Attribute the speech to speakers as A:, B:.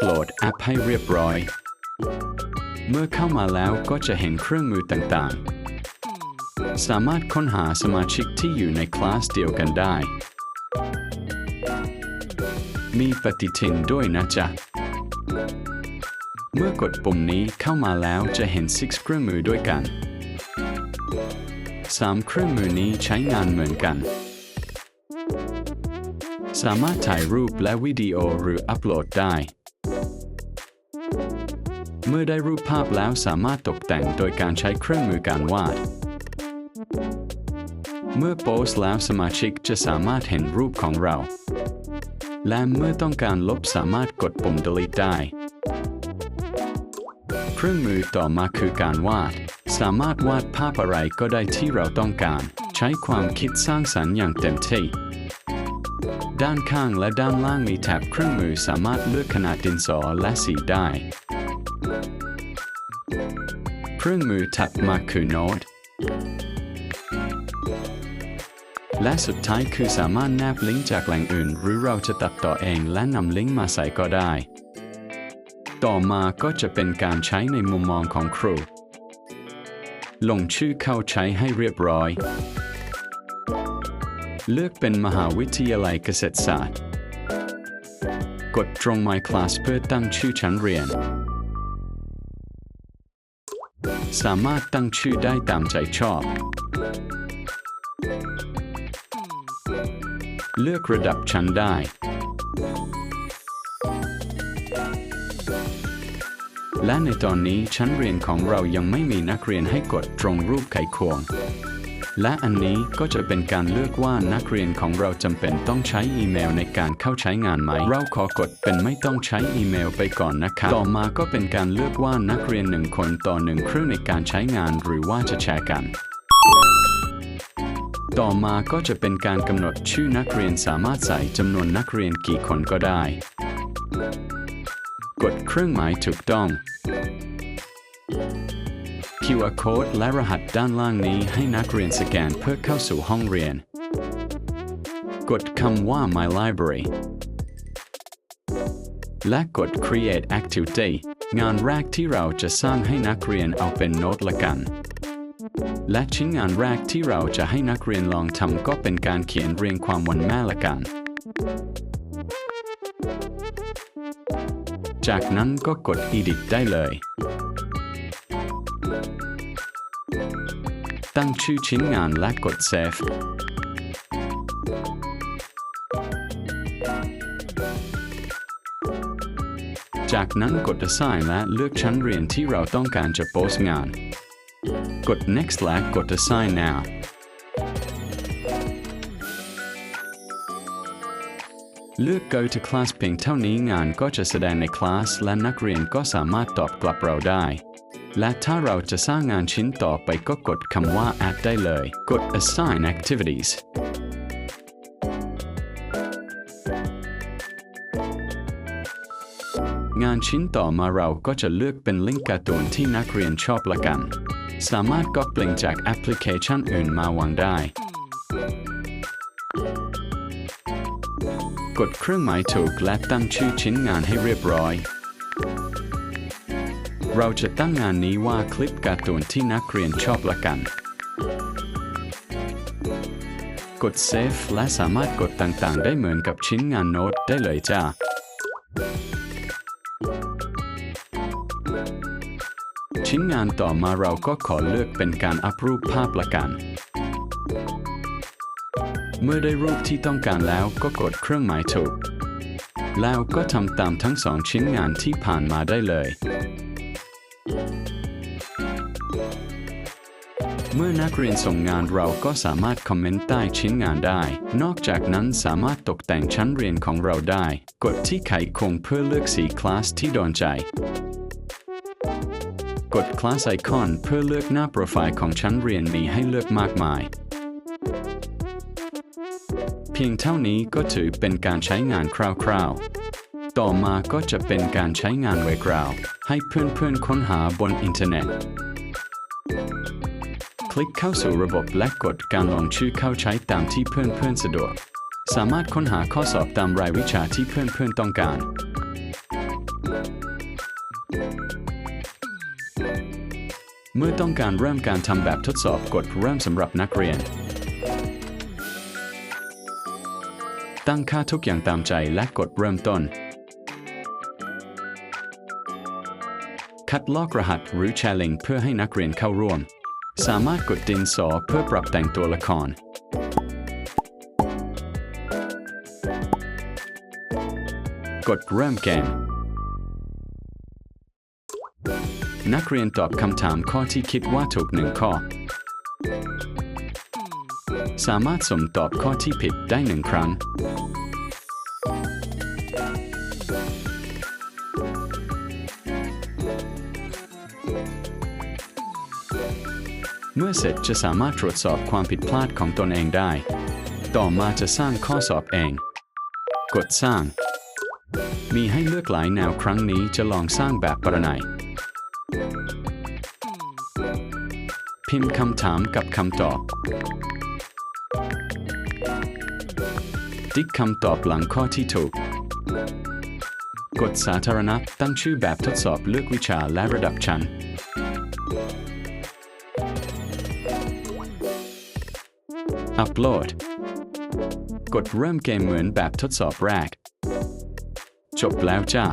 A: กโหลดแอปให้เรียบร้อย เมื่อเข้ามาแล้วก็จะเห็นเครื่องมือต่างๆ สามารถค้นหาสมาชิกที่อยู่ในคลาสเดียวกันได้ มีปฏิทินด้วยนะจ๊ะ เมื่อกดปุ่มนี้เข้ามาแล้วจะเห็น 6 เครื่องมือด้วยกัน 3 เครื่องมือนี้ใช้งานเหมือนกัน สามารถถ่ายรูปและวิดีโอหรืออัปโหลดได้ เมื่อได้รูปภาพแล้วสามารถตกแต่งโดยการใช้เครื่องมือการวาด เมื่อโพสแล้วสมาชิกจะสามารถเห็นรูปของเรา และเมื่อต้องการลบสามารถกดปุ่ม delete ได้ เครื่องมือต่อมาคือการวาด สามารถวาดภาพอะไรก็ได้ที่เราต้องการ ใช้ความคิดสร้างสรรค์อย่างเต็มที่ด้านข้างและด้านล่างมีแท็บเครื่องมือสามารถเลือกขนาดดินสอและสีได้ เครื่องมือถัดมาคือโน้ตและสุดท้ายคือสามารถแนบลิงก์จากแหล่งอื่น หรือเราจะตัดต่อเองและนำลิงก์มาใส่ก็ได้ ต่อมาก็จะเป็นการใช้ในมุมมองของครู ลงชื่อเข้าใช้ให้เรียบร้อย เลือกเป็นมหาวิทยาลัยเกษตรศาสตร์ กดตรง My Class เพื่อตั้งชื่อชั้นเรียน สามารถตั้งชื่อได้ตามใจชอบ เลือกระดับชั้นได้ และในตอนนี้ชั้นเรียนของเรายังไม่มีนักเรียนให้กดตรงรูปไขควง และอันนี้ก็จะเป็นการเลือกว่านักเรียนของเราจำเป็นต้องใช้อีเมลในการเข้าใช้งานไหม เราขอกดเป็นไม่ต้องใช้อีเมลไปก่อนนะครับ ต่อมาก็เป็นการเลือกว่านักเรียนหนึ่งคนต่อหนึ่งเครื่องในการใช้งานหรือว่าจะแชร์กันต่อมาก็จะเป็นการกำหนดชื่อนักเรียนสามารถใส่จำนวนนักเรียนกี่คนก็ได้ กดเครื่องหมายถูกต้อง QR code และรหัสด้านล่างนี้ให้นักเรียนสแกนเพื่อเข้าสู่ห้องเรียน กดคำว่า My Library และกด Create Activity งานแรกที่เราจะสร้างให้นักเรียนเอาเป็นโน้ตละกัน และชิ้นงานแรกที่เราจะให้นักเรียนลองทำก็เป็นการเขียนเรียงความวันแม่ละกัน จากนั้นก็กด Edit ได้เลย ตั้งชื่อชิ้นงานและกด Save จากนั้นกด Assign และเลือกชั้นเรียนที่เราต้องการจะโพสต์งาน กด Next และกด Assign now เลือก Go to Class เพียงเท่านี้งานก็จะแสดงในคลาสและนักเรียนก็สามารถตอบกลับเราได้ และถ้าเราจะสร้างงานชิ้นต่อไปก็กดคำว่า Add ได้เลย กด Assign Activities งานชิ้นต่อมาเราก็จะเลือกเป็นลิงก์การ์ตูนที่นักเรียนชอบละกัน สามารถก๊อปลิงก์จากแอปพลิเคชันอื่นมาวางได้ กดเครื่องหมายถูกและตั้งชื่อชิ้นงานให้เรียบร้อย เราจะตั้งงานนี้ว่าคลิปการ์ตูนที่นักเรียนชอบละกัน กด Save และสามารถกดต่างๆ ได้เหมือนกับชิ้นงานโน้ตได้เลยจ้าชิ้นงานต่อมาเราก็ขอเลือกเป็นการอัพรูปภาพละกัน เมื่อได้รูปที่ต้องการแล้วก็กดเครื่องหมายถูก แล้วก็ทำตามทั้งสองชิ้นงานที่ผ่านมาได้เลย เมื่อนักเรียนส่งงานเราก็สามารถคอมเมนต์ใต้ชิ้นงานได้ นอกจากนั้นสามารถตกแต่งชั้นเรียนของเราได้ กดที่ไขควงเพื่อเลือกสีคลาสที่โดนใจ กดคลาสไอคอนเพื่อเลือกหน้าโปรไฟล์ของชั้นเรียนมีให้เลือกมากมาย เพียงเท่านี้ก็ถือเป็นการใช้งานคร่าวๆ ต่อมาก็จะเป็นการใช้งานไวกราว ให้เพื่อนๆค้นหาบนอินเทอร์เน็ต ลิกเข้าสู่ระบบและกดการลงชื่อเข้าใช้ตามที่เพื่อนเพื่อนสะดวก สามารถค้นหาข้อสอบตามรายวิชาที่เพื่อนเพื่อนต้องการ เมื่อต้องการเริ่มการทำแบบทดสอบกดเริ่มสำหรับนักเรียน ตั้งค่าทุกอย่างตามใจและกดเริ่มต้น คัดลอกรหัสหรือแชร์ลิงเพื่อให้นักเรียนเข้าร่วม สามารถกดดินสอเพื่อปรับแต่งตัวละคร กดเริ่มเกม นักเรียนตอบคำถามข้อที่คิดว่าถูกหนึ่งข้อ สามารถสมตอบข้อที่ผิดได้หนึ่งครั้ง เมื่อเสร็จจะสามารถตรวจสอบความผิดพลาดของตนเองได้ ต่อมาจะสร้างข้อสอบเอง กดสร้าง มีให้เลือกหลายแนวครั้งนี้จะลองสร้างแบบประไหนพิมพ์คำถามกับคำตอบ ติ๊กคำตอบหลังข้อที่ถูกกดสาธารณะตั้งชื่อแบบทดสอบเลือกวิชาและระดับชั้น อัปโหลดกดเริ่มเกมเหมือนแบบทดสอบแรก จบแล้วจ้า